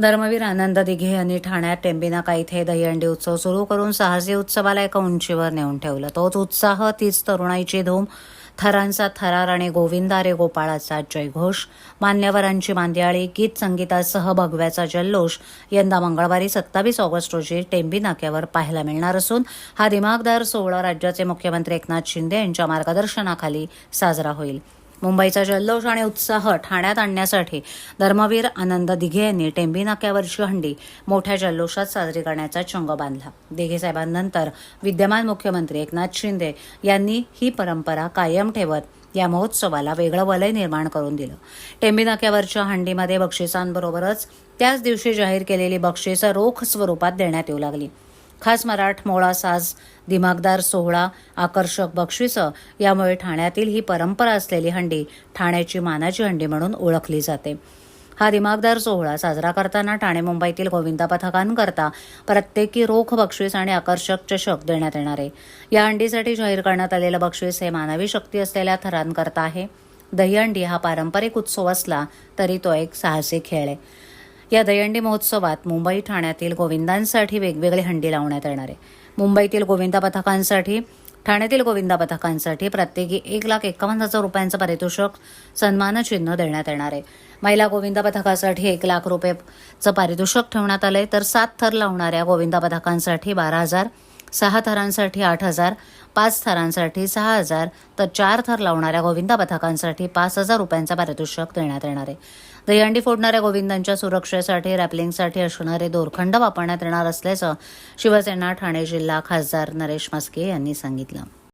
धर्मवीर आनंद दिघे यांनी ठाण्यात टेंबिनाका इथे दहीहंडी उत्सव सुरू करून साहसी उत्सवाला एका उंचीवर नेऊन ठेवलं. तोच उत्साह तीच तरुणाईची धूम थरांचा थरार आणि गोविंदा रे गोपाळाचा जयघोष मान्यवरांची मांदियाळी गीत संगीतासह भगव्याचा जल्लोष यंदा मंगळवारी सत्तावीस ऑगस्ट रोजी टेंबी नाक्यावर पाहायला मिळणार असून हा दिमागदार सोहळा राज्याचे मुख्यमंत्री एकनाथ शिंदे यांच्या मार्गदर्शनाखाली साजरा होईल. मुंबईचा जल्लोष आणि उत्साह ठाण्यात आणण्यासाठी धर्मवीर आनंद दिघे यांनी टेंबी नाक्यावरची हंडी मोठ्या जल्लोषात साजरी करण्याचा चंग बांधला. दिघे साहेबांनंतर विद्यमान मुख्यमंत्री एकनाथ शिंदे यांनी ही परंपरा कायम ठेवत या महोत्सवाला वेगळं वलय निर्माण करून दिलं. टेंबी नाक्यावरच्या हंडीमध्ये बक्षिसांबरोबरच त्याच दिवशी जाहीर केलेली बक्षिसं रोख स्वरूपात देण्यात येऊ लागली. खास मराठमोळा साज दिमागदार सोहळा आकर्षक बक्षिसं यामुळे ठाण्यातील ही परंपरा असलेली हंडी ठाण्याची मानाची हंडी म्हणून ओळखली जाते. हा दिमागदार सोहळा साजरा करताना ठाणे मुंबईतील गोविंदा पथकांकरता प्रत्येकी रोख बक्षीस आणि आकर्षक चषक देण्यात येणार आहे. या हंडीसाठी जाहीर करण्यात आलेलं बक्षीस हे मानवी शक्ती असलेल्या थरांकरता आहे. दहीहंडी हा पारंपरिक उत्सव असला तरी तो एक साहसी खेळ आहे. या दहीहंडी महोत्सवात मुंबई ठाण्यातील गोविंदांसाठी वेगवेगळी हंडी लावण्यात येणार आहे. मुंबईतील गोविंदा पथकांसाठी ठाण्यातील गोविंदा पथकांसाठी प्रत्येकी एक लाख एकावन्न हजार रुपयांचं पारितोषिक सन्मानचिन्ह देण्यात येणार आहे. महिला गोविंदा पथकासाठी एक लाख रुपयेचं पारितोषिक ठेवण्यात आलंय. तर सात थर लावणाऱ्या गोविंदा पथकांसाठी बारा हजार सहा थरांसाठी आठ हजार पाच थरांसाठी सहा हजार तर चार थर लावणाऱ्या गोविंदा पथकांसाठी पाच हजार रुपयांचा पारितोषिक देण्यात येणार आहे. दहीहंडी फोडणाऱ्या गोविंदांच्या सुरक्षेसाठी रॅपलिंगसाठी असणारे दोरखंड वापरण्यात येणार असल्याचं शिवसेना ठाणे जिल्हा खासदार नरेश मस्के यांनी सांगितलं.